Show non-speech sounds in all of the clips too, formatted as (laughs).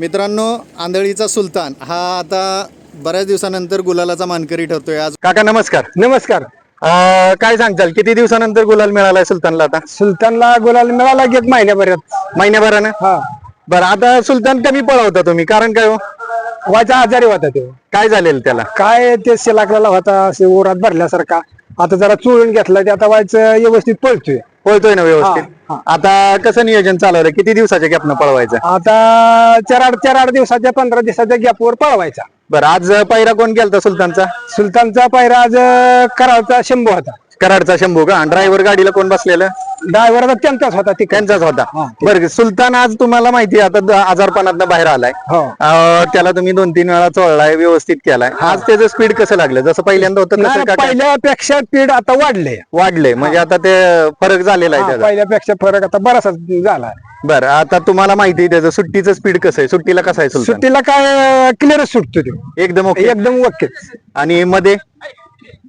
मित्रांनो आंधळीचा सुलतान हा आता बऱ्याच दिवसानंतर गुलालाचा मानकरी ठरतोय. आज काका नमस्कार. नमस्कार. अं, काय सांगताल? किती दिवसानंतर गुलाल मिळालाय सुलतानला आता? सुलतानला गुलाल मिळाला की एक महिन्याभरात. महिन्याभरानं? हा. बरं आता सुलतान कमी पळवता तुम्ही. कारण काय हो? व्हायचा आजारी होता तो. काय झालेलं त्याला? काय ते शिलाकला होता असे ओरात भरल्यासारखा. आता जरा चोळून घेतला ते आता व्हायचं व्यवस्थित पळतोय. पळतोय ना व्यवस्थित? हा, आता कसं नियोजन चालवलं किती दिवसाच्या गॅपनं पळवायचं? आता चार आठ चार आठ दिवसाच्या पंधरा दिवसाच्या गॅपवर पळवायचा. बरं आज पहिरा कोण केलता सुलतानचा? सुलतानचा पायरा आज करावचा शंभू होता. कराडचा शंभू का? ड्रायव्हर गाडीला कोण बसलेलं? ड्रायव्हर आता त्यांचाच होता त्यांचाच होता. बरं सुलतान आज तुम्हाला माहिती आहे आता आजारपणातनं बाहेर आलाय. हो. अं, त्याला तुम्ही दोन तीन वेळा चोळलाय व्यवस्थित केलाय. आज त्याचं स्पीड कसं लागलं? जसं पहिल्यांदा होतं नाही, तसं का काय? पहिल्यापेक्षा स्पीड आता वाढले वाढले म्हणजे आता ते फरक झालेला आहे त्याचा. पहिल्यापेक्षा फरक आता बराचसा झाला बरं आता तुम्हाला माहिती आहे त्याचं सुट्टीचं स्पीड कसं आहे? सुट्टीला कसं आहे सुलतान? सुट्टीला काय क्लिअरच सुटतो तो. एकदम ओके एकदम ओके आणि मध्ये?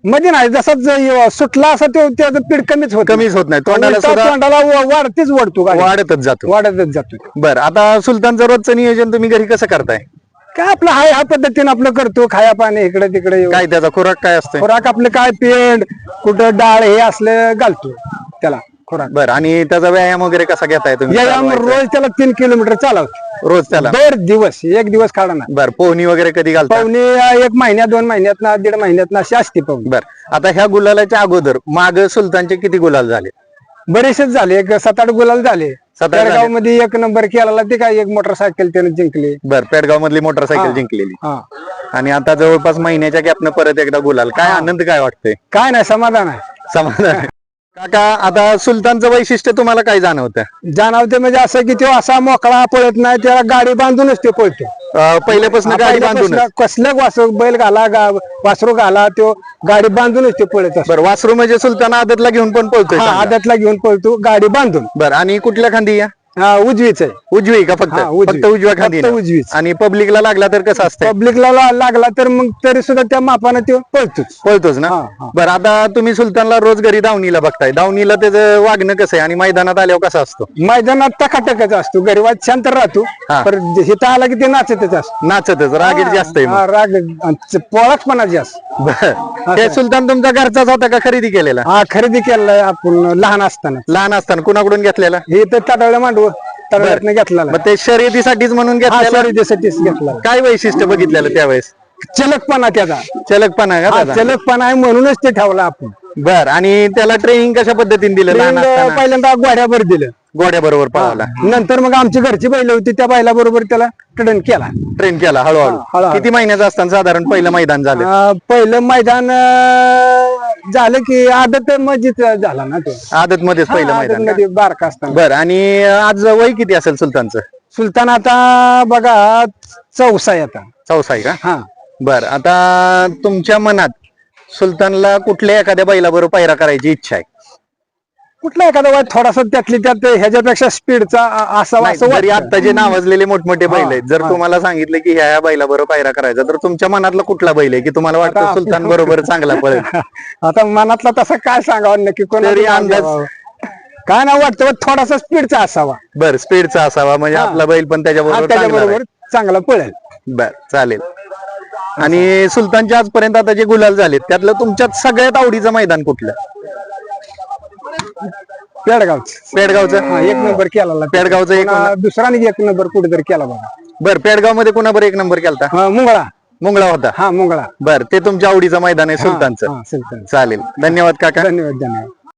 मध्ये नाही जसाच सुटला असा तो त्याचं पीड कमीच होत कमीच होत नाही. तोंडाला उलटा सुद्धा तोंडाला व- वाढतेच वाढतो गाडी. वाढतच जातो. वाढतच जातो बरं आता सुलतानचं रोजचं नियोजन तुम्ही घरी कसं करताय? काय आपलं हाय ह्या पद्धतीने आपलं करतो खाया पाणी इकडे तिकडे काय त्याचा खुराक काय असतोय? खुराक आपलं काय पेंड कुठं डाळ हे असलं घालतो त्याला खुराक. बरं आणि त्याचा व्यायाम वगैरे कसा घेताय तुम्ही? व्यायाम? रोज त्याला तीन किलोमीटर चालवतो. रोज त्याला. दर दिवस एक दिवस काढा ना बर पोहणी वगैरे कधी घालता? पाहुणे एक महिन्यात दोन महिन्यात ना दीड महिन्यात ना अशी असते पाहुणे. बर. आता ह्या गुलालाच्या अगोदर माग सुलतानचे किती गुलाल झाले? बरेचसेच झाले. एक सात आठ गुलाल झाले. सात आठ गावमध्ये एक नंबर केला ते काय एक मोटरसायकल त्याने जिंकली. बर पेडगाव मधली मोटरसायकल जिंकलेली. हा. आणि आता जवळपास महिन्याच्या गॅपनं परत एकदा गुलाल. काय आनंद काय वाटतंय? काय नाही समाधान आहे. समाधान आहे. काका आता सुलतानचं वैशिष्ट्य तुम्हाला काय जाणवतं जाणवते म्हणजे असं की तो असा मोकळा पळत नाही त्याला गाडी बांधूनच तो पळतो. अं, पहिल्यापासून गाडी बांधून पहिल्यापासून कसलं वासरू बैल घाला गा- वासरू घाला तो गाडी बांधूनच तो पळत असतो. बरं वासरू म्हणजे सुलतान आदतला घेऊन पण पळतोय हा, चांगला. आदतला घेऊन पळतो गाडी बांधून. बरं आणि कुठल्या खांदी या? हा उजवीच आहे. उजवी का फक्त? हा, उजवी. फक्त उजव्या खांदी फक्त उजवीच. आणि पब्लिकला लागला तर कसं असतंय? पब्लिकला ला- लागला तर मग तरी सुद्धा त्या मापानं तो पळतोच. पळतोच ना? हा, हा. बरं आता तुम्ही सुलतानला रोज घरी दावणीला बघताय. दावणीला त्याचं वागणं कसं आहे? आणि मैदानात आल्यावर कसं असतो? मैदानात टकाटकच असतो. गरीबात शांत राहतो. हा. पर हिथं आला की ते नाचतच असतो. नाचतच. रागीर जास्त आहे मग. हा, राग पोळाकपणा जास्त. बरं. ते सुलतान तुमचा घरचाच होता का खरेदी केलेला? हा खरेदी केलाय आपण लहान असताना. लहान असताना. कुणाकडून घेतलेला? हे तर तडवल्या मांडव तडवल्यातनं घेतलेला मग ते शर्यतीसाठीच म्हणून हा घेतलेला? शर्यतीसाठीच घेतला काय वैशिष्ट्य बघितलेलं त्यावेळेस? चलकपणा त्याचा. चलकपणा का हा, चलकपणा आहे म्हणूनच ते ठेवला आपण. बर आणि त्याला ट्रेनिंग कशा पद्धतीने दिलं लहान असताना? पहिल्यांदा गोड्यावर दिलं. गोड्या बरोबर पळाला. नंतर मग आमची घरची बैल होती त्या बैला बरोबर त्याला ट्रेन केला. ट्रेन केला हळूहळू. हळूहळू. किती महिन्याचं असताना साधारण पहिलं मैदान झालं. अं, पहिलं मैदान अं, झालं की आदत मजीत झाला ना तो. आदत मध्येच पहिलं मैदान का? बारका असताना. बर आणि आज वय किती असेल सुलतानचं? सुलतान आता बघा चौसा आहे आता. चौसा आहे का? हा. बर आता तुमच्या मनात सुलतानला कुठल्या एखाद्या बैलाबरोबर पायरा करायची इच्छा आहे? कुठला एखादा वाद थोडासा त्यातली त्यात ह्याच्यापेक्षा स्पीडचा असावा असं जरी वाटतं. आता जे नावाजलेले मोठमोठे बैल आहेत जर. तुम्हाला सांगितलं की ह्या ह्या बैलाबरोबर पायरा करायचा तर तुमच्या मनातला कुठला बैल आहे की तुम्हाला वाटतं आता- सुलतान बरोबर चांगला पळेल (laughs) आता मनातला तसा काय सांगावं नक्की तरी नाव अंदाज-? काय ना वाटतं बा, थोडासा स्पीडचा असावा बर स्पीडचा असावा म्हणजे हा. आपला बैल पण हा, त्याच्याबरोबर चांगला त्याच्याबरोबर. चांगला पळेल बर चालेल आणि सुलतानच्या आजपर्यंत आता जे गुलाल झालेत त्यातलं तुमच्यात सगळ्यात आवडीचं मैदान कुठलं पेडगावच. पेडगावचं? हा एक नंबर केला पेडगावचं एक दुसरा एक नंबर कुठेतरी केला बघा बर पेडगावमध्ये कुणाबर एक नंबर केलता? हा, मुंगळा. मुंगळा होता. हा मुंगळा. बर ते तुमच्या आवडीचं मैदान आहे सुलतानचं. हा, सुलतान. चालेल. धन्यवाद काका. धन्यवाद धन्यवाद.